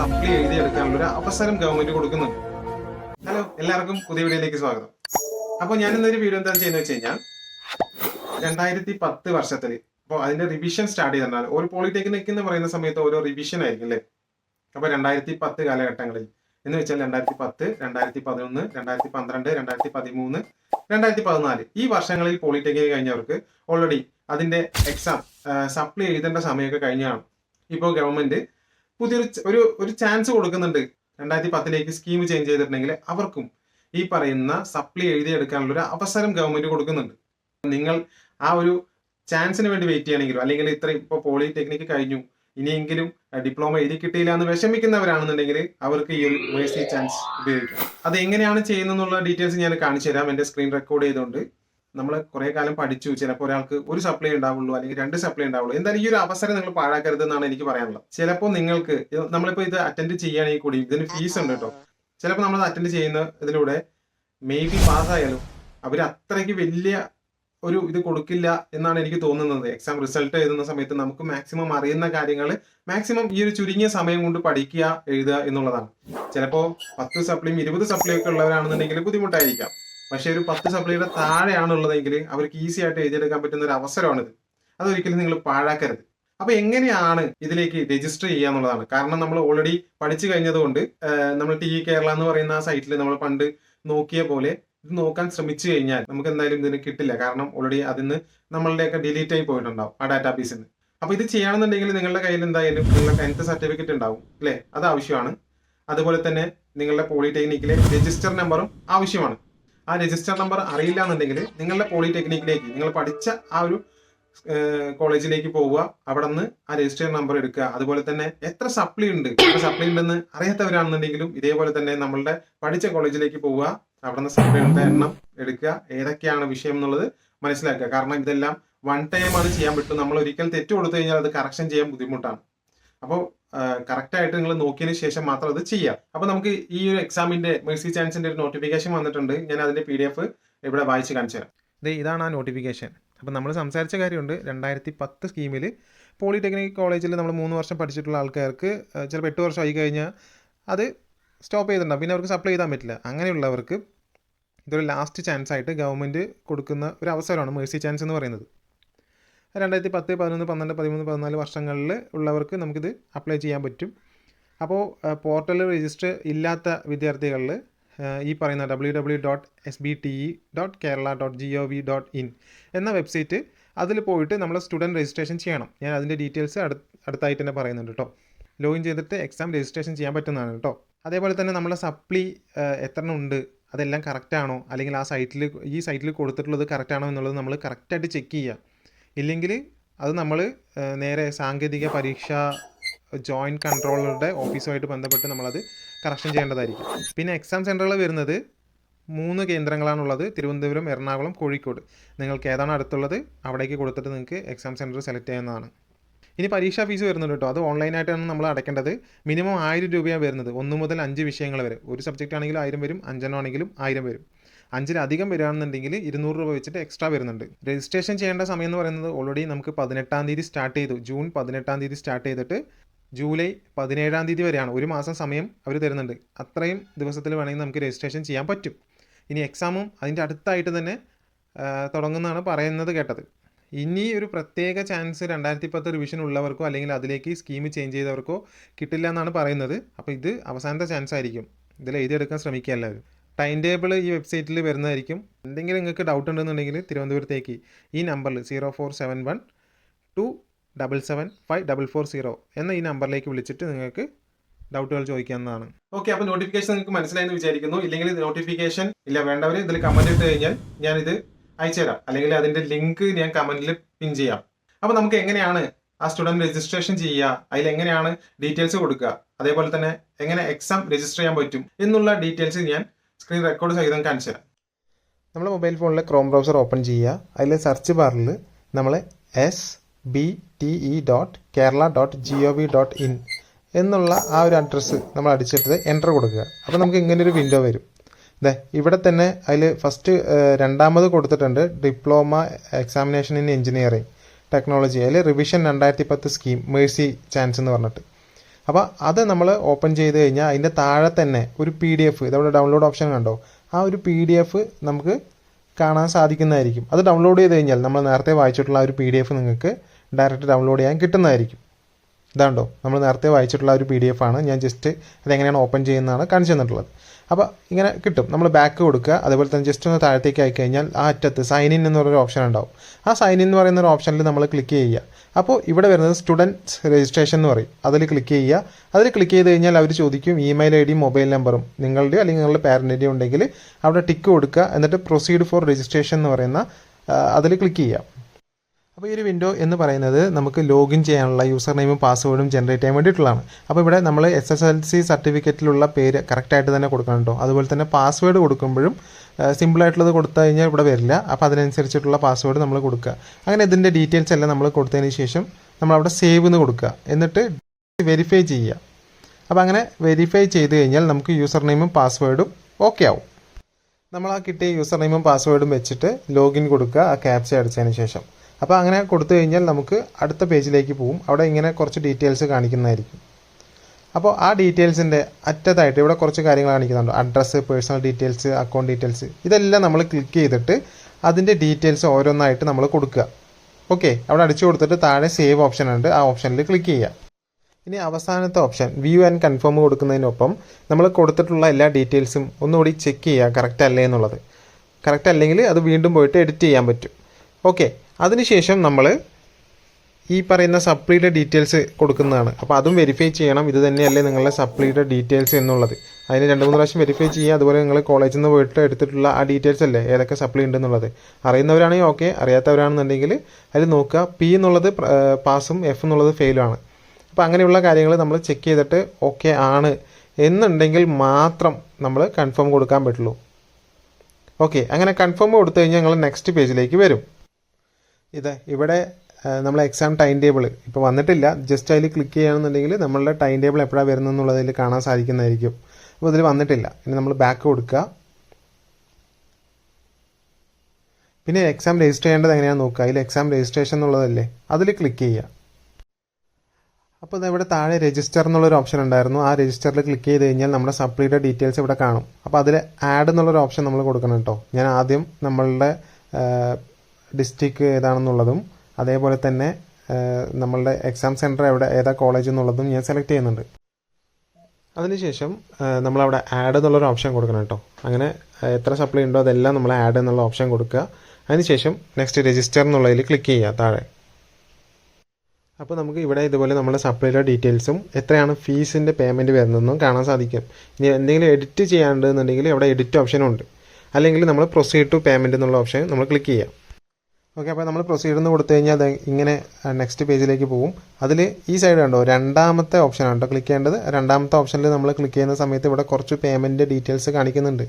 സപ്ലി എഴുതിയെടുക്കാനുള്ള ഒരു അവസരം ഗവൺമെന്റ് കൊടുക്കുന്നുണ്ട്. ഹലോ എല്ലാവർക്കും പുതിയ വീഡിയോയിലേക്ക് സ്വാഗതം. അപ്പോൾ ഞാൻ ഇന്നൊരു വീഡിയോ എന്താ ചെയ്യുന്നത് വെച്ച് കഴിഞ്ഞാൽ രണ്ടായിരത്തി പത്ത് വർഷത്തിൽ അപ്പോൾ അതിന്റെ റിവിഷൻ സ്റ്റാർട്ട് ചെയ്തിട്ടുണ്ടാണ്. ഒരു പോളിടെക്നിക് എന്ന് പറയുന്ന സമയത്ത് ഓരോ റിവിഷൻ ആയിരിക്കും അല്ലേ? അപ്പോൾ രണ്ടായിരത്തി പത്ത് കാലഘട്ടങ്ങളിൽ എന്ന് വെച്ചാൽ രണ്ടായിരത്തി പത്ത് രണ്ടായിരത്തി പതിനൊന്ന് രണ്ടായിരത്തി പന്ത്രണ്ട് രണ്ടായിരത്തി പതിമൂന്ന് രണ്ടായിരത്തി പതിനാല്. ഈ വർഷങ്ങളിൽ പോളിടെക്നിക് കഴിഞ്ഞവർക്ക് ഓൾറെഡി അതിന്റെ എക്സാം സപ്ലൈ എഴുതേണ്ട സമയമൊക്കെ കഴിഞ്ഞാണ് ഇപ്പോൾ ഗവൺമെന്റ് പുതിയൊരു ഒരു ഒരു ചാൻസ് കൊടുക്കുന്നുണ്ട്. രണ്ടായിരത്തി പത്തിലേക്ക് സ്കീം ചേഞ്ച് ചെയ്തിട്ടുണ്ടെങ്കിൽ അവർക്കും ഈ പറയുന്ന സപ്ലി എഴുതിയെടുക്കാനുള്ള ഒരു അവസരം ഗവൺമെന്റ് കൊടുക്കുന്നുണ്ട്. നിങ്ങൾ ആ ഒരു ചാൻസിന് വേണ്ടി വെയിറ്റ് ചെയ്യണമെങ്കിലും അല്ലെങ്കിൽ ഇത്രയും ഇപ്പോൾ പോളിടെക്നിക്ക് കഴിഞ്ഞു ഇനിയെങ്കിലും ഡിപ്ലോമ എഴുതി കിട്ടിയില്ല എന്ന് വിഷമിക്കുന്നവരാണെന്നുണ്ടെങ്കിൽ അവർക്ക് ഈ ഒരു മേഴ്സി ചാൻസ് ഉപയോഗിക്കാം. അത് എങ്ങനെയാണ് ചെയ്യുന്നതെന്നുള്ള ഡീറ്റെയിൽസ് ഞാൻ കാണിച്ചു തരാം എന്റെ സ്ക്രീൻ റെക്കോർഡ് ചെയ്തുകൊണ്ട് നമ്മൾ കുറെ കാലം പഠിച്ചു. ചിലപ്പോൾ ഒരാൾക്ക് ഒരു സപ്ലൈ ഉണ്ടാവുള്ളൂ അല്ലെങ്കിൽ രണ്ട് സപ്ലൈ ഉണ്ടാവുള്ളൂ. എന്തായാലും ഈ ഒരു അവസരം നിങ്ങൾ പാഴാക്കരുത് എന്നാണ് എനിക്ക് പറയാനുള്ളത്. ചിലപ്പോൾ നിങ്ങൾക്ക് നമ്മളിപ്പോ ഇത് അറ്റൻഡ് ചെയ്യുകയാണെങ്കിൽ കൂടി ഇതിന് ഫീസ് ഉണ്ട് കേട്ടോ ചിലപ്പോൾ നമ്മൾ അറ്റൻഡ് ചെയ്യുന്ന ഇതിലൂടെ മേ ബി പാസ്സായാലും അവർ അത്രയ്ക്ക് വലിയ ഒരു ഇത് കൊടുക്കില്ല എന്നാണ് എനിക്ക് തോന്നുന്നത്. എക്സാം റിസൾട്ട് എഴുതുന്ന സമയത്ത് നമുക്ക് മാക്സിമം അറിയുന്ന കാര്യങ്ങൾ മാക്സിമം ഈ ഒരു ചുരുങ്ങിയ സമയം കൊണ്ട് പഠിക്കുക എഴുതുക എന്നുള്ളതാണ്. ചിലപ്പോൾ പത്ത് സപ്ലിയും ഇരുപത് സപ്ലിയും ഒക്കെ ഉള്ളവരാണെന്നുണ്ടെങ്കിൽ ബുദ്ധിമുട്ടായിരിക്കാം. പക്ഷെ ഒരു പത്ത് സപ്ലൈയുടെ താഴെയാണുള്ളതെങ്കിൽ അവർക്ക് ഈസി ആയിട്ട് എഴുതിയെടുക്കാൻ പറ്റുന്ന ഒരു അവസരമാണിത്. അതൊരിക്കലും നിങ്ങൾ പാഴാക്കരുത്. അപ്പൊ എങ്ങനെയാണ് ഇതിലേക്ക് രജിസ്റ്റർ ചെയ്യുക എന്നുള്ളതാണ്. കാരണം നമ്മൾ ഓൾറെഡി പഠിച്ചു കഴിഞ്ഞതുകൊണ്ട് നമ്മൾ ടി കേരള എന്ന് പറയുന്ന ആ സൈറ്റിൽ നമ്മൾ പണ്ട് നോക്കിയ പോലെ ഇത് നോക്കാൻ ശ്രമിച്ചു കഴിഞ്ഞാൽ നമുക്ക് എന്തായാലും ഇതിന് കിട്ടില്ല. കാരണം ഓൾറെഡി അതിന്ന് നമ്മളുടെയൊക്കെ ഡിലീറ്റ് ആയി പോയിട്ടുണ്ടാവും ആ ഡാറ്റാബേസിൽ നിന്ന് അപ്പൊ ഇത് ചെയ്യണമെന്നുണ്ടെങ്കിൽ നിങ്ങളുടെ കയ്യിൽ എന്തായാലും നിങ്ങളുടെ ടെൻത്ത് സർട്ടിഫിക്കറ്റ് ഉണ്ടാവും അല്ലേ? അത് ആവശ്യമാണ്. അതുപോലെ തന്നെ നിങ്ങളുടെ പോളിടെക്നിക്കിലെ രജിസ്റ്റർ നമ്പറും ആവശ്യമാണ്. ആ രജിസ്റ്റർ നമ്പർ അറിയില്ല എന്നുണ്ടെങ്കിൽ നിങ്ങളുടെ പോളിടെക്നിക്കിലേക്ക് നിങ്ങൾ പഠിച്ച ആ ഒരു കോളേജിലേക്ക് പോവുക. അവിടെ നിന്ന് ആ രജിസ്റ്റർ നമ്പർ എടുക്കുക. അതുപോലെ തന്നെ എത്ര സപ്ലി ഉണ്ട്? എത്ര സപ്ലി ഉണ്ടെന്ന് അറിയാത്തവരാണെന്നുണ്ടെങ്കിലും ഇതേപോലെ തന്നെ നമ്മളുടെ പഠിച്ച കോളേജിലേക്ക് പോവുക. അവിടെ നിന്ന് സപ്ലിയുടെ എണ്ണം എടുക്കുക. ഏതൊക്കെയാണ് വിഷയം എന്നുള്ളത് മനസ്സിലാക്കുക. കാരണം ഇതെല്ലാം വൺ ടൈം ആണ് ചെയ്യാൻ പറ്റും. നമ്മൾ ഒരിക്കൽ തെറ്റ് കൊടുത്തു കഴിഞ്ഞാൽ അത് കറക്ഷൻ ചെയ്യാൻ ബുദ്ധിമുട്ടാണ്. അപ്പോൾ കറക്റ്റ് ആയിട്ട് നിങ്ങൾ നോക്കിയതിന് ശേഷം മാത്രം അത് ചെയ്യാം. അപ്പോൾ നമുക്ക് ഈ ഒരു എക്സാമിന്റെ മേഴ്സി ചാൻസിന്റെ ഒരു നോട്ടിഫിക്കേഷൻ വന്നിട്ടുണ്ട്. ഞാൻ അതിന്റെ പി ഡി എഫ് ഇവിടെ വായിച്ച് കാണിച്ചു തരാം. ഇതാണ് ആ നോട്ടിഫിക്കേഷൻ അപ്പോൾ നമ്മൾ സംസാരിച്ച കാര്യമുണ്ട്. രണ്ടായിരത്തി പത്ത് സ്കീമിൽ പോളിടെക്നിക് കോളേജിൽ നമ്മൾ മൂന്ന് വർഷം പഠിച്ചിട്ടുള്ള ആൾക്കാർക്ക് ചിലപ്പോൾ എട്ട് വർഷം ആയി കഴിഞ്ഞാൽ അത് സ്റ്റോപ്പ് ചെയ്തിട്ടുണ്ടാകും പിന്നെ അവർക്ക് സപ്ലൈ ചെയ്താൻ പറ്റില്ല. അങ്ങനെയുള്ളവർക്ക് ഇതൊരു ലാസ്റ്റ് ചാൻസ് ആയിട്ട് ഗവൺമെന്റ് കൊടുക്കുന്ന ഒരു അവസരമാണ് മേഴ്സി ചാൻസ് എന്ന് പറയുന്നത്. രണ്ടായിരത്തി പത്ത് പതിനൊന്ന് പന്ത്രണ്ട് പതിമൂന്ന് പതിനാല് വർഷങ്ങളിൽ ഉള്ളവർക്ക് നമുക്കിത് അപ്ലൈ ചെയ്യാൻ പറ്റും. അപ്പോൾ പോർട്ടലിൽ രജിസ്റ്റർ ഇല്ലാത്ത വിദ്യാർത്ഥികളിൽ ഈ പറയുന്ന W W dot S B T E dot Kerala dot G O V dot in എന്ന വെബ്സൈറ്റ് അതിൽ പോയിട്ട് നമ്മൾ സ്റ്റുഡന്റ് രജിസ്ട്രേഷൻ ചെയ്യണം. ഞാൻ അതിന്റെ ഡീറ്റെയിൽസ് അടുത്ത് അടുത്തായിട്ട് തന്നെ പറയുന്നുണ്ട് കേട്ടോ ലോഗിൻ ചെയ്തിട്ട് എക്സാം രജിസ്ട്രേഷൻ ചെയ്യാൻ പറ്റുന്നതാണ് കേട്ടോ അതേപോലെ തന്നെ നമ്മളെ സപ്ലി എത്ര ഉണ്ട് അതെല്ലാം കറക്റ്റാണോ അല്ലെങ്കിൽ ആ സൈറ്റിൽ ഈ സൈറ്റിൽ കൊടുത്തിട്ടുള്ളത് കറക്റ്റാണോ എന്നുള്ളത് നമ്മൾ കറക്റ്റായിട്ട് ചെക്ക് ചെയ്യുക. ഇല്ലെങ്കിൽ അത് നമ്മൾ നേരെ സാങ്കേതിക പരീക്ഷ ജോയിന്റ് കൺട്രോളറുടെ ഓഫീസുമായിട്ട് ബന്ധപ്പെട്ട് നമ്മളത് കറക്ഷൻ ചെയ്യേണ്ടതായിരിക്കും. പിന്നെ എക്സാം സെന്ററുകൾ വരുന്നത് മൂന്ന് കേന്ദ്രങ്ങളാണുള്ളത്. തിരുവനന്തപുരം എറണാകുളം കോഴിക്കോട്. നിങ്ങൾക്ക് ഏതാണ് അടുത്തുള്ളത് അവിടേക്ക് കൊടുത്തിട്ട് നിങ്ങൾക്ക് എക്സാം സെന്റർ സെലക്ട് ചെയ്യുന്നതാണ് ഇനി പരീക്ഷാ ഫീസ് വരുന്നുണ്ട് കേട്ടോ. അത് ഓൺലൈനായിട്ടാണ് നമ്മൾ അടയ്ക്കേണ്ടത്. മിനിമം ആയിരം രൂപയാണ് വരുന്നത്. ഒന്ന് മുതൽ അഞ്ച് വിഷയങ്ങൾ വരെ. ഒരു സബ്ജക്റ്റ് ആണെങ്കിലും ആയിരം വരും അഞ്ചെണ്ണം ആണെങ്കിലും ആയിരം വരും. അഞ്ചിലധികം വരികയാണെന്നുണ്ടെങ്കിൽ ഇരുന്നൂറ് രൂപ വെച്ചിട്ട് എക്സ്ട്രാ വരുന്നുണ്ട്. രജിസ്ട്രേഷൻ ചെയ്യേണ്ട സമയം എന്ന് പറയുന്നത് ഓൾറെഡി നമുക്ക് പതിനെട്ടാം തീയതി സ്റ്റാർട്ട് ചെയ്തു. ജൂൺ പതിനെട്ടാം തീയതി സ്റ്റാർട്ട് ചെയ്തിട്ട് ജൂലൈ പതിനേഴാം തീയതി വരെയാണ്. ഒരു മാസം സമയം അവർ തരുന്നുണ്ട്. അത്രയും ദിവസത്തിൽ വേണമെങ്കിൽ നമുക്ക് രജിസ്ട്രേഷൻ ചെയ്യാൻ പറ്റും. ഇനി എക്സാമും അതിന്റെ അടുത്തായിട്ട് തന്നെ തുടങ്ങുന്നതാണ് പറയുന്നത് കേട്ടത്. ഇനി ഒരു പ്രത്യേക ചാൻസ് രണ്ടായിരത്തി പത്ത് റിവിഷൻ ഉള്ളവർക്കോ അല്ലെങ്കിൽ അതിലേക്ക് സ്കീം ചേഞ്ച് ചെയ്തവർക്കോ കിട്ടില്ല എന്നാണ് പറയുന്നത്. അപ്പോൾ ഇത് അവസാനത്തെ ചാൻസ് ആയിരിക്കും. ഇതിൽ എഴുതിയെടുക്കാൻ ശ്രമിക്കുക എല്ലാവരും. ടൈം ടേബിൾ ഈ വെബ്സൈറ്റിൽ വരുന്നതായിരിക്കും. എന്തെങ്കിലും നിങ്ങൾക്ക് ഡൗട്ട് ഉണ്ടെന്നുണ്ടെങ്കിൽ തിരുവനന്തപുരത്തേക്ക് ഈ നമ്പറിൽ zero four seven one two double seven five double four zero എന്ന ഈ നമ്പറിലേക്ക് വിളിച്ചിട്ട് നിങ്ങൾക്ക് ഡൗട്ടുകൾ ചോദിക്കാവുന്നതാണ്. ഓക്കെ അപ്പോൾ നോട്ടിഫിക്കേഷൻ നിങ്ങൾക്ക് മനസ്സിലായെന്ന് വിചാരിക്കുന്നു. ഇല്ലെങ്കിൽ നോട്ടിഫിക്കേഷൻ ഇല്ല വേണ്ടവർ ഇതിൽ കമന്റ് ഇട്ട് കഴിഞ്ഞാൽ ഞാനിത് അയച്ചുതരാം അല്ലെങ്കിൽ അതിന്റെ ലിങ്ക് ഞാൻ കമന്റിൽ പിൻ ചെയ്യാം. അപ്പോൾ നമുക്ക് എങ്ങനെയാണ് ആ സ്റ്റുഡന്റ് രജിസ്ട്രേഷൻ ചെയ്യുക? അതിൽ എങ്ങനെയാണ് ഡീറ്റെയിൽസ് കൊടുക്കുക? അതേപോലെ തന്നെ എങ്ങനെ എക്സാം രജിസ്റ്റർ ചെയ്യാൻ പറ്റും? എന്നുള്ള ഡീറ്റെയിൽസ് ഞാൻ സ്ക്രീൻ റെക്കോർഡ് സഹിതം കാണിച്ചു തരാം. നമ്മൾ മൊബൈൽ ഫോണിൽ ക്രോം ബ്രൗസർ ഓപ്പൺ ചെയ്യുക. അതിലെ സെർച്ച് ബാറിൽ നമ്മൾ S B T E dot Kerala dot G O V dot in എന്നുള്ള ആ ഒരു അഡ്രസ്സ് നമ്മൾ അടിച്ചിട്ട് എന്റർ കൊടുക്കുക. അപ്പോൾ നമുക്ക് ഇങ്ങനെ ഒരു വിൻഡോ വരും. ദേ ഇവിടെ തന്നെ അതിൽ ഫസ്റ്റ് രണ്ടാമത് കൊടുത്തിട്ടുണ്ട് diploma examination in engineering technology അതിൽ റിവിഷൻ രണ്ടായിരത്തി പത്ത് സ്കീം മേഴ്സി ചാൻസ് എന്ന് പറഞ്ഞിട്ട്. അപ്പോൾ അത് നമ്മൾ ഓപ്പൺ ചെയ്ത് കഴിഞ്ഞാൽ അതിന്റെ താഴെ തന്നെ ഒരു പി ഡി എഫ് ഇതവിടെ ഡൗൺലോഡ് ഓപ്ഷൻ കണ്ടോ? ആ ഒരു പി ഡി എഫ് നമുക്ക് കാണാൻ സാധിക്കുന്നതായിരിക്കും. അത് ഡൗൺലോഡ് ചെയ്ത് കഴിഞ്ഞാൽ നമ്മൾ നേരത്തെ വായിച്ചിട്ടുള്ള ആ ഒരു പി ഡി എഫ് നിങ്ങൾക്ക് ഡയറക്റ്റ് ഡൗൺലോഡ് ചെയ്യാൻ കിട്ടുന്നതായിരിക്കും. ഇതാണ്ടോ നമ്മൾ നേരത്തെ വായിച്ചിട്ടുള്ള ഒരു പി ഡി എഫ് ആണ്. ഞാൻ ജസ്റ്റ് അതെങ്ങനെയാണ് ഓപ്പൺ ചെയ്യുന്നതാണ് കാണിച്ചു തന്നിട്ടുള്ളത്. അപ്പോൾ ഇങ്ങനെ കിട്ടും. നമ്മൾ ബാക്ക് കൊടുക്കുക. അതുപോലെ തന്നെ ജസ്റ്റ് ഒന്ന് താഴത്തേക്ക് ആയി കഴിഞ്ഞാൽ ആ അറ്റത്ത് സൈൻ ഇൻ എന്ന് പറയുന്ന ഓപ്ഷൻ ഉണ്ടാവും. ആ സൈൻ ഇൻ എന്ന് പറയുന്ന ഒരു ഓപ്ഷനിൽ നമ്മൾ ക്ലിക്ക് ചെയ്യുക. അപ്പോൾ ഇവിടെ വരുന്നത് സ്റ്റുഡൻസ് രജിസ്ട്രേഷൻ എന്ന് പറയും. അതിൽ ക്ലിക്ക് ചെയ്യുക. അതിൽ ക്ലിക്ക് ചെയ്ത് കഴിഞ്ഞാൽ അവർ ചോദിക്കും ഇമെയിൽ ഐ ഡിയും മൊബൈൽ നമ്പറും നിങ്ങളുടെയോ അല്ലെങ്കിൽ നിങ്ങളുടെ പാരന്റിന്റെയോ ഉണ്ടെങ്കിൽ അവിടെ ടിക്ക് കൊടുക്കുക. എന്നിട്ട് പ്രൊസീഡ് ഫോർ രജിസ്ട്രേഷൻ എന്ന് പറയുന്ന അതിൽ ക്ലിക്ക് ചെയ്യുക. അപ്പോൾ ഈ ഒരു വിൻഡോ എന്ന് പറയുന്നത് നമുക്ക് ലോഗിൻ ചെയ്യാനുള്ള യൂസർ നെയിമും പാസ്വേഡും ജനറേറ്റ് ചെയ്യാൻ വേണ്ടിയിട്ടുള്ളതാണ്. അപ്പോൾ ഇവിടെ നമ്മൾ എസ് എസ് എൽ സി സർട്ടിഫിക്കറ്റിലുള്ള പേര് കറക്റ്റായിട്ട് തന്നെ കൊടുക്കണം കേട്ടോ. അതുപോലെ തന്നെ പാസ്വേഡ് കൊടുക്കുമ്പോഴും സിമ്പിളായിട്ടുള്ളത് കൊടുത്തു കഴിഞ്ഞാൽ ഇവിടെ വരില്ല. അപ്പോൾ അതിനനുസരിച്ചിട്ടുള്ള പാസ്വേഡ് നമ്മൾ കൊടുക്കുക. അങ്ങനെ ഇതിന്റെ ഡീറ്റെയിൽസ് എല്ലാം നമ്മൾ കൊടുത്തതിന് ശേഷം നമ്മൾ അവിടെ സേവ് എന്ന് കൊടുക്കുക. എന്നിട്ട് വെരിഫൈ ചെയ്യുക. അപ്പോൾ അങ്ങനെ വെരിഫൈ ചെയ്ത് കഴിഞ്ഞാൽ നമുക്ക് യൂസർ നെയിമും പാസ്വേഡും ഓക്കെ ആവും. നമ്മൾ ആ കിട്ടിയ യൂസർ നെയിമും പാസ്വേഡും വെച്ചിട്ട് ലോഗിൻ കൊടുക്കുക ആ ക്യാപ്ച അടിച്ചതിന് ശേഷം. അപ്പോൾ അങ്ങനെ കൊടുത്തു കഴിഞ്ഞാൽ നമുക്ക് അടുത്ത പേജിലേക്ക് പോകും അവിടെ ഇങ്ങനെ കുറച്ച് ഡീറ്റെയിൽസ് കാണിക്കുന്നതായിരിക്കും. അപ്പോൾ ആ ഡീറ്റെയിൽസിന്റെ അറ്റത്തായിട്ട് ഇവിടെ കുറച്ച് കാര്യങ്ങൾ കാണിക്കുന്നുണ്ട്. Address personal details account details ഇതെല്ലാം നമ്മൾ ക്ലിക്ക് ചെയ്തിട്ട് അതിന്റെ ഡീറ്റെയിൽസ് ഓരോന്നായിട്ട് നമ്മൾ കൊടുക്കുക. ഓക്കെ അവിടെ അടിച്ചു കൊടുത്തിട്ട് താഴെ സേവ് ഓപ്ഷൻ ഉണ്ട്. ആ ഓപ്ഷനിൽ ക്ലിക്ക് ചെയ്യുക. ഇനി അവസാനത്തെ ഓപ്ഷൻ വ്യൂ ആൻഡ് കൺഫേം കൊടുക്കുന്നതിനൊപ്പം നമ്മൾ കൊടുത്തിട്ടുള്ള എല്ലാ ഡീറ്റെയിൽസും ഒന്നുകൂടി ചെക്ക് ചെയ്യുക. കറക്റ്റ് അല്ലേ എന്നുള്ളത്. കറക്റ്റ് അല്ലെങ്കിൽ അത് വീണ്ടും പോയിട്ട് എഡിറ്റ് ചെയ്യാൻ പറ്റും. ഓക്കെ അതിനുശേഷം നമ്മൾ ഈ പറയുന്ന സപ്ലിയുടെ ഡീറ്റെയിൽസ് കൊടുക്കുന്നതാണ്. അപ്പോൾ അതും വെരിഫൈ ചെയ്യണം. ഇത് തന്നെയല്ലേ നിങ്ങളുടെ സപ്ലിയുടെ ഡീറ്റെയിൽസ് എന്നുള്ളത്. അതിന് രണ്ട് മൂന്ന് പ്രാവശ്യം വെരിഫൈ ചെയ്യുക. അതുപോലെ നിങ്ങൾ കോളേജിൽ നിന്ന് പോയിട്ട് എടുത്തിട്ടുള്ള ആ ഡീറ്റെയിൽസ് അല്ലേ? ഏതൊക്കെ സപ്ലി ഉണ്ടെന്നുള്ളത്. അറിയുന്നവരാണെങ്കിൽ ഓക്കെ അറിയാത്തവരാണെന്നുണ്ടെങ്കിൽ അതിൽ നോക്കുക. പി എന്നുള്ളത് പാസും എഫ് എന്നുള്ളത് ഫെയിലുമാണ് അപ്പോൾ അങ്ങനെയുള്ള കാര്യങ്ങൾ നമ്മൾ ചെക്ക് ചെയ്തിട്ട് ഓക്കെ ആണ് എന്നുണ്ടെങ്കിൽ മാത്രം നമ്മൾ കൺഫേം കൊടുക്കാൻ പറ്റുള്ളൂ. ഓക്കെ അങ്ങനെ കൺഫേം കൊടുത്തു കഴിഞ്ഞാൽ ഞങ്ങൾ നെക്സ്റ്റ് പേജിലേക്ക് വരും. ഇത് ഇവിടെ നമ്മൾ എക്സാം ടൈം ടേബിൾ ഇപ്പോൾ വന്നിട്ടില്ല. ജസ്റ്റ് അതിൽ ക്ലിക്ക് ചെയ്യുകയാണെന്നുണ്ടെങ്കിൽ നമ്മളുടെ ടൈം ടേബിൾ എപ്പോഴാണ് വരുന്നതെന്നുള്ളതിൽ കാണാൻ സാധിക്കുന്നതായിരിക്കും. അപ്പോൾ ഇതിൽ വന്നിട്ടില്ല. ഇനി നമ്മൾ ബാക്ക് കൊടുക്കുക പിന്നെ എക്സാം രജിസ്റ്റർ ചെയ്യേണ്ടത് എങ്ങനെയാണെന്ന് നോക്കുക? അതിൽ എക്സാം രജിസ്ട്രേഷൻ എന്നുള്ളതല്ലേ? അതിൽ ക്ലിക്ക് ചെയ്യുക. അപ്പോൾ ഇവിടെ താഴെ രജിസ്റ്റർ എന്നുള്ളൊരു ഓപ്ഷൻ ഉണ്ടായിരുന്നു. ആ രജിസ്റ്ററിൽ ക്ലിക്ക് ചെയ്ത് കഴിഞ്ഞാൽ നമ്മുടെ സപ്ലിയുടെ ഡീറ്റെയിൽസ് ഇവിടെ കാണും. അപ്പോൾ അതിൽ ആഡ് എന്നുള്ളൊരു ഓപ്ഷൻ നമ്മൾ കൊടുക്കണം കേട്ടോ. ഞാൻ ആദ്യം നമ്മളുടെ ഡിസ്ട്രിക്ട് ഏതാണെന്നുള്ളതും അതേപോലെ തന്നെ നമ്മളുടെ എക്സാം സെന്റർ എവിടെ ഏതാ കോളേജ് എന്നുള്ളതും ഞാൻ സെലക്ട് ചെയ്യുന്നുണ്ട്. അതിനുശേഷം നമ്മളവിടെ ആഡ് എന്നുള്ളൊരു ഓപ്ഷൻ കൊടുക്കണം കേട്ടോ. അങ്ങനെ എത്ര സപ്ലൈ ഉണ്ടോ അതെല്ലാം നമ്മൾ ആഡ് എന്നുള്ള ഓപ്ഷൻ കൊടുക്കുക. അതിനുശേഷം നെക്സ്റ്റ് രജിസ്റ്റർ എന്നുള്ളതിൽ ക്ലിക്ക് ചെയ്യുക താഴെ. അപ്പോൾ നമുക്ക് ഇവിടെ ഇതുപോലെ നമ്മുടെ സപ്ലൈയുടെ ഡീറ്റെയിൽസും എത്രയാണ് ഫീസിന്റെ പേയ്മെന്റ് വരുന്നതെന്നും കാണാൻ സാധിക്കും. ഇനി എന്തെങ്കിലും എഡിറ്റ് ചെയ്യാണ്ടെന്നുണ്ടെങ്കിൽ അവിടെ എഡിറ്റ് ഓപ്ഷനും ഉണ്ട്. അല്ലെങ്കിൽ നമ്മൾ പ്രൊസീഡ് ടു പേയ്മെന്റ് എന്നുള്ള ഓപ്ഷൻ നമ്മൾ ക്ലിക്ക് ചെയ്യാം. ഓക്കെ അപ്പോൾ നമ്മൾ പ്രൊസീഡ് എന്ന് കൊടുത്തു കഴിഞ്ഞാൽ അത് ഇങ്ങനെ നെക്സ്റ്റ് പേജിലേക്ക് പോകും അതിൽ ഈ സൈഡ് കണ്ടോ? രണ്ടാമത്തെ ഓപ്ഷനാണ് കേട്ടോ ക്ലിക്ക് ചെയ്യേണ്ടത്. രണ്ടാമത്തെ ഓപ്ഷനിൽ നമ്മൾ ക്ലിക്ക് ചെയ്യുന്ന സമയത്ത് ഇവിടെ കുറച്ച് പേയ്മെന്റ് ഡീറ്റെയിൽസ് കാണിക്കുന്നുണ്ട്.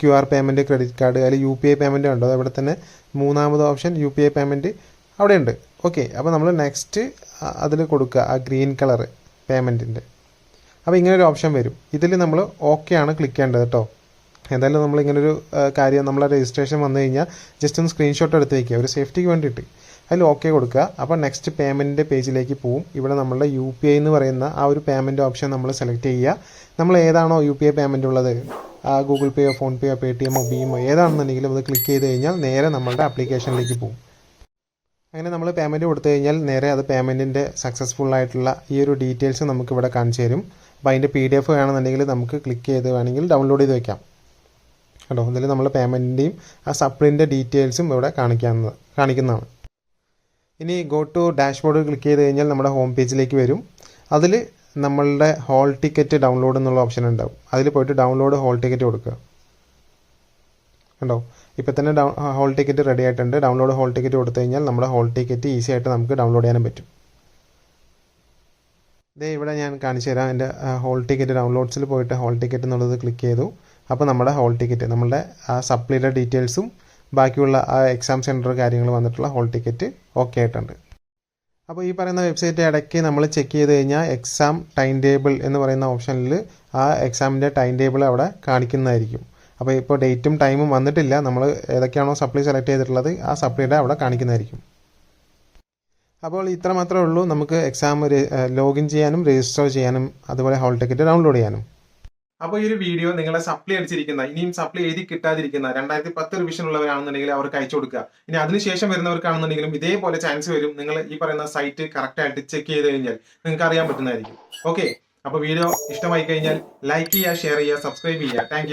Q R payment credit card അല്ലെങ്കിൽ യു പി ഐ പേയ്മെന്റ് ഉണ്ടോ അവിടെ തന്നെ മൂന്നാമത് option U P I payment അവിടെയുണ്ട് ഓക്കെ അപ്പോൾ നമ്മൾ നെക്സ്റ്റ് അതിൽ കൊടുക്കുക ആ ഗ്രീൻ കളർ പേയ്മെന്റിന്റെ അപ്പോൾ ഇങ്ങനെ ഒരു ഓപ്ഷൻ വരും. ഇതിൽ നമ്മൾ ഓക്കെ ആണ് ക്ലിക്ക് ചെയ്യേണ്ടത് കേട്ടോ എന്തായാലും നമ്മൾ ഇങ്ങനൊരു കാര്യം നമ്മളെ രജിസ്ട്രേഷൻ വന്നു കഴിഞ്ഞാൽ ജസ്റ്റ് ഒന്ന് സ്ക്രീൻഷോട്ട് എടുത്ത് വയ്ക്കുക ഒരു സേഫ്റ്റിക്ക് വേണ്ടിയിട്ട്. അതിൽ ഓക്കെ കൊടുക്കുക. അപ്പോൾ നെക്സ്റ്റ് പേയ്മെന്റിന്റെ പേജിലേക്ക് പോവും. ഇവിടെ നമ്മളുടെ യു പി ഐ എന്ന് പറയുന്ന ആ ഒരു പേയ്മെന്റ് ഓപ്ഷൻ നമ്മൾ സെലക്ട് ചെയ്യുക. നമ്മൾ ഏതാണോ യു പി ഐ പേയ്മെന്റ് ഉള്ളത്? ഗൂഗിൾ പേയോ ഫോൺ പേയോ പേ ടി എമ്മോ ഭീമോ ഏതാണെന്നുണ്ടെങ്കിലും അത് ക്ലിക്ക് ചെയ്ത് കഴിഞ്ഞാൽ നേരെ നമ്മളുടെ ആപ്ലിക്കേഷനിലേക്ക് പോകും അങ്ങനെ നമ്മൾ പേയ്മെന്റ് കൊടുത്തു കഴിഞ്ഞാൽ നേരെ അത് പേയ്മെന്റിന്റെ സക്സസ്ഫുൾ ആയിട്ടുള്ള ഈ ഒരു ഡീറ്റെയിൽസ് നമുക്ക് ഇവിടെ കാണിച്ചു തരും. അപ്പോൾ അതിന്റെ പി ഡി എഫ് വേണമെന്നുണ്ടെങ്കിൽ നമുക്ക് ക്ലിക്ക് ചെയ്ത് വേണമെങ്കിൽ ഡൗൺലോഡ് ചെയ്ത് വെക്കാം. കേട്ടോ ഇതിൽ നമ്മൾ പേയ്മെന്റിന്റെയും ആ സപ്ലിന്റെ ഡീറ്റെയിൽസും ഇവിടെ കാണിക്കാവുന്ന കാണിക്കുന്നതാണ്. ഇനി ഗോ ടു ഡാഷ്ബോർഡ് ക്ലിക്ക് ചെയ്ത് കഴിഞ്ഞാൽ നമ്മുടെ ഹോം പേജിലേക്ക് വരും. അതിൽ നമ്മളുടെ ഹോൾ ടിക്കറ്റ് ഡൗൺലോഡ് എന്നുള്ള ഓപ്ഷൻ ഉണ്ടാവും. അതിൽ പോയിട്ട് ഡൗൺലോഡ് ഹോൾ ടിക്കറ്റ് കൊടുക്കുക. കണ്ടോ? ഇപ്പോൾ തന്നെ ഹോൾ ടിക്കറ്റ് റെഡി ആയിട്ടുണ്ട്. ഡൗൺലോഡ് ഹോൾ ടിക്കറ്റ് കൊടുത്തു കഴിഞ്ഞാൽ നമ്മുടെ ഹോൾ ടിക്കറ്റ് ഈസി ആയിട്ട് നമുക്ക് ഡൗൺലോഡ് ചെയ്യാനും പറ്റും. ഇതേ ഇവിടെ ഞാൻ കാണിച്ചു തരാം. എന്റെ ഹോൾ ടിക്കറ്റ് ഡൗൺലോഡ്സിൽ പോയിട്ട് ഹോൾ ടിക്കറ്റ് എന്നുള്ളത് ക്ലിക്ക് ചെയ്തു. അപ്പോൾ നമ്മുടെ ഹോൾ ടിക്കറ്റ് നമ്മുടെ ആ സപ്ലിയുടെ ഡീറ്റെയിൽസും ബാക്കിയുള്ള ആ എക്സാം സെന്റർ കാര്യങ്ങൾ വന്നിട്ടുള്ള ഹോൾ ടിക്കറ്റ് ഓക്കെ ആയിട്ടുണ്ട്. അപ്പോൾ ഈ പറയുന്ന വെബ്സൈറ്റ് ഇടയ്ക്ക് നമ്മൾ ചെക്ക് ചെയ്ത് കഴിഞ്ഞാൽ എക്സാം ടൈം ടേബിൾ എന്ന് പറയുന്ന ഓപ്ഷനിൽ ആ എക്സാമിന്റെ ടൈം ടേബിൾ അവിടെ കാണിക്കുന്നതായിരിക്കും. അപ്പോൾ ഇപ്പോൾ ഡേറ്റും ടൈമും വന്നിട്ടില്ല. നമ്മൾ ഏതൊക്കെയാണോ സപ്ലൈ സെലക്ട് ചെയ്തിട്ടുള്ളത് ആ സപ്ലൈയുടെ അവിടെ കാണിക്കുന്നതായിരിക്കും. അപ്പോൾ ഇത്ര മാത്രമേ ഉള്ളൂ. നമുക്ക് എക്സാം ലോഗിൻ ചെയ്യാനും രജിസ്റ്റർ ചെയ്യാനും അതുപോലെ ഹോൾ ടിക്കറ്റ് ഡൗൺലോഡ് ചെയ്യാനും. അപ്പോൾ ഈ ഒരു വീഡിയോ നിങ്ങളെ സപ്ലൈ അടിച്ചിരിക്കുന്ന ഇനിയും സപ്ലൈ എഴുതി കിട്ടാതിരിക്കുന്ന രണ്ടായിരത്തി പത്ത് റിവിഷൻ ഉള്ളവരാണെന്നുണ്ടെങ്കിൽ അവർക്ക് അയച്ചു കൊടുക്കുക. ഇനി അതിനുശേഷം വരുന്നവർക്കാണെന്നുണ്ടെങ്കിലും ഇതേപോലെ ചാൻസ് വരും. നിങ്ങൾ ഈ പറയുന്ന സൈറ്റ് കറക്റ്റ് ആയിട്ട് ചെക്ക് ചെയ്ത് കഴിഞ്ഞാൽ നിങ്ങൾക്ക് അറിയാൻ പറ്റുന്നതായിരിക്കും. ഓക്കെ അപ്പോൾ വീഡിയോ ഇഷ്ടമായി കഴിഞ്ഞാൽ ലൈക്ക് ചെയ്യുക ഷെയർ ചെയ്യുക സബ്സ്ക്രൈബ് ചെയ്യുക. താങ്ക്